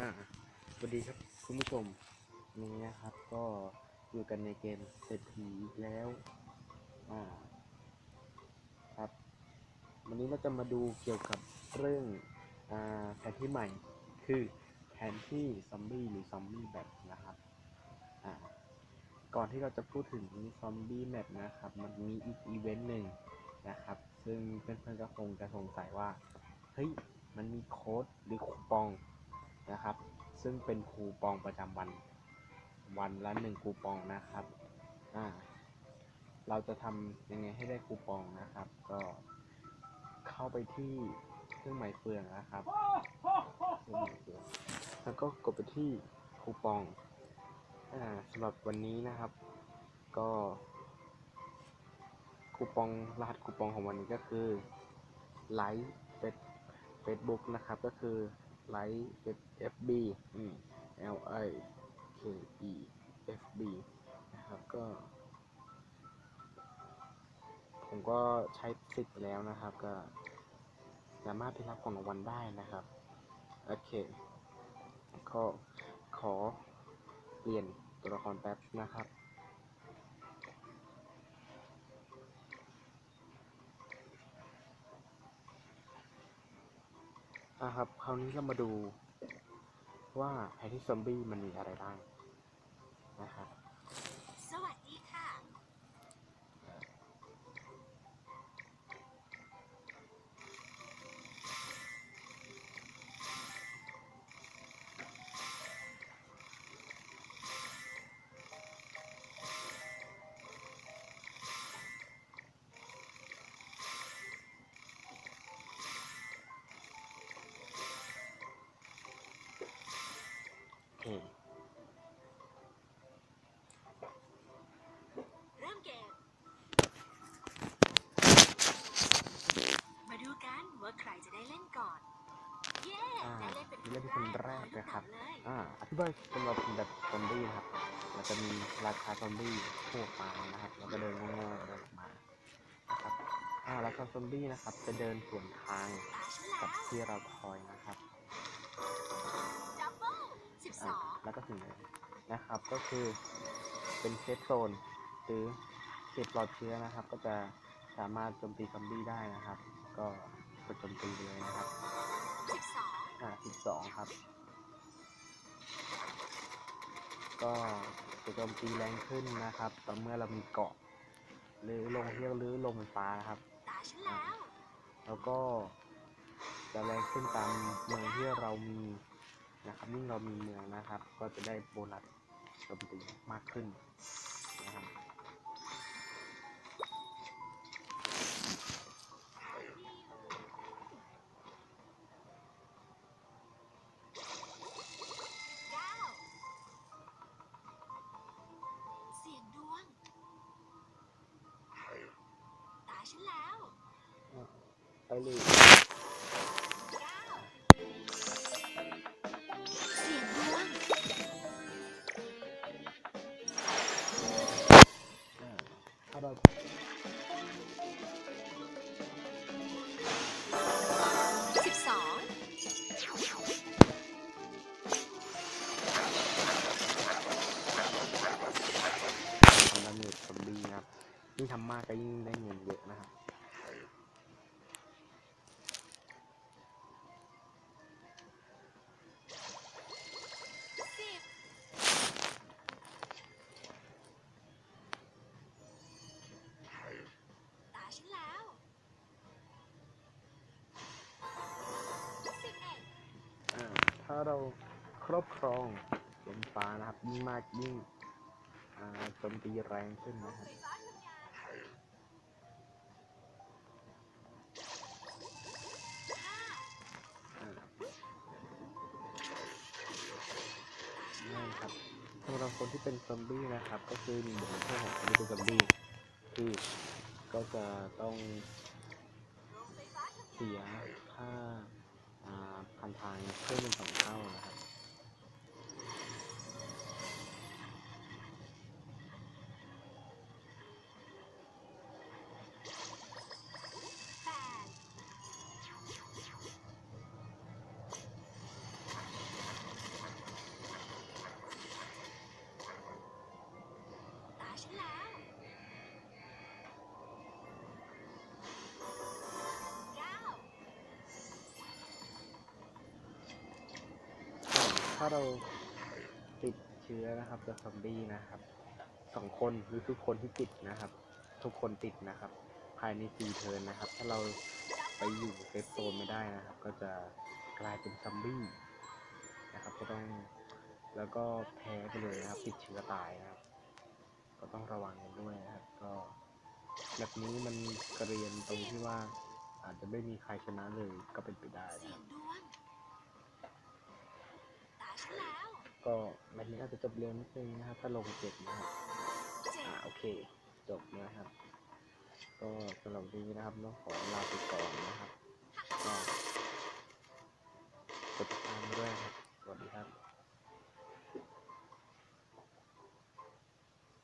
อ่าสวัสดีครับคุณผู้ชมนี่นะครับ ก็อยู่กันในเกมเศรษฐีแล้วอ่าครับ วันนี้เราจะมาดูเกี่ยวกับเรื่องอ่าแผนที่ใหม่คือแผนที่ซอมบี้หรือซอมบี้แบบนะครับอ่าก่อนที่เราจะพูดถึงซอมบี้แมปนะครับ มันมีอีกอีเวนต์หนึ่งนะครับ ซึ่งเพื่อนๆก็คงจะสงสัยว่า เฮ้ย มันมีโค้ดหรือคูปอง นะครับ ซึ่งเป็นคูปองประจำวัน วันละหนึ่งคูปองนะครับอ่าเราจะทำยังไงให้ได้คูปองนะครับ ก็เข้าไปที่เครื่องหมายเฟืองนะครับเครื่องหมายเฟืองแล้วก็กดไปที่คูปองอ่าสำหรับวันนี้นะครับ ก็คูปองรหัสคูปองของวันนี้ก็คือไลฟ์เฟซเฟซบุ๊กนะครับก็คือ ไลฟ์เฟซ FB อืม L I K E F B นะครับก็ ผมก็ใช้สิทธิ์แล้วนะครับ ก็สามารถไปรับของรางวัลได้นะครับ โอเคก็ขอเปลี่ยนตัวละครแป๊บนะครับ อะครับคราวนี้เรามาดูว่าแอนที่ซอมบี้มันมีอะไรบ้างนะครับ ได้เล่นเป็นเล่นเป็นคนแรกขอลูนะครับเต๋าเลยอ่า อธิบายสำหรับแบบซอมบี้นะครับ เราจะมีราคาซอมบี้ทั่วไปนะครับ แล้วก็เดินโง่ๆเดินออกมา นะครับ อ่า ราคาซอมบี้นะครับ จะเดินสวนทางตาฉันกัแล้บวที่เราคอยนะครับดับเบิ้ลสิบสอ่าองแล้วก็สิ่งนี้นะครับ ก็คือเป็นเซฟโซนหรือเขตปลอดเชื้อนะครับ ก็จะสามารถโจมตีซอมบี้ได้นะครับ ก็กดโจมตีไปเลยนะครับสิบส องอ่าสิบสองครับ ก็จะโจมตีแรงขึ้นนะครับ ต่อเมื่อเรามีเกาะ หรือลงเที่ยวหรือลงไฟฟ้านะครับแล้วแล้วก็จะแรงขึ้นตามเมืองที่เรามีนะครับยิ่งเรามีเมืองนะครับ ก็จะได้โบนัสโจมตีมากขึ้นนะครับ ฉันแล้วไปเลยเก้าเสียงดวงอ่าถ้าเราสิ ยิ่งทำมากก็ยิ่งได้เงินเยอะนะครับสิบตาฉันแล้วสิบเอ็ดอ่าถ้าเราครอบครองบนฟ้านะครับ ยิ่งมากยิ่งอ่าโจมตีแรงขึ้นนะครับ คนที่เป็นซอมบี้นะครับ ก็คือมีบทลงโทษของคนที่เป็นซอมบี้ที่ก็จะต้องเสียค่าอ่าพันทางเพิ่มเป็นสองเท่านะาเราติดเชื้อนะครับจากซอมบี้นะครับสองคนหรือทุกคนที่ติดนะครับ ทุกคนติดนะครับ ภายในสี่เทิร์นนะครับ ถ้าเราไปอยู่เซฟโซนไม่ได้นะครับ ก็จะกลายเป็นซอมบี้นะครับ ก็ต้องแล้วก็แพ้ไปเลยนะครับ ติดเชื้อตายนะครับ ก็ต้องระวังกันด้วยนะครับ ก็แบบนี้มันเกรียนตรงที่ว่าอาจจะไม่มีใครชนะเลยก็เป็นไปได้ ก็แบบนี้อาจจะจบเร็วนิดนึงนะครับ ถ้าลงเจ็ดนะครับเจ็อ่าบโอเค จบนะครับ ก็สำหรับวันนี้นะครับต้องขอลาไปก่อนนะครับก็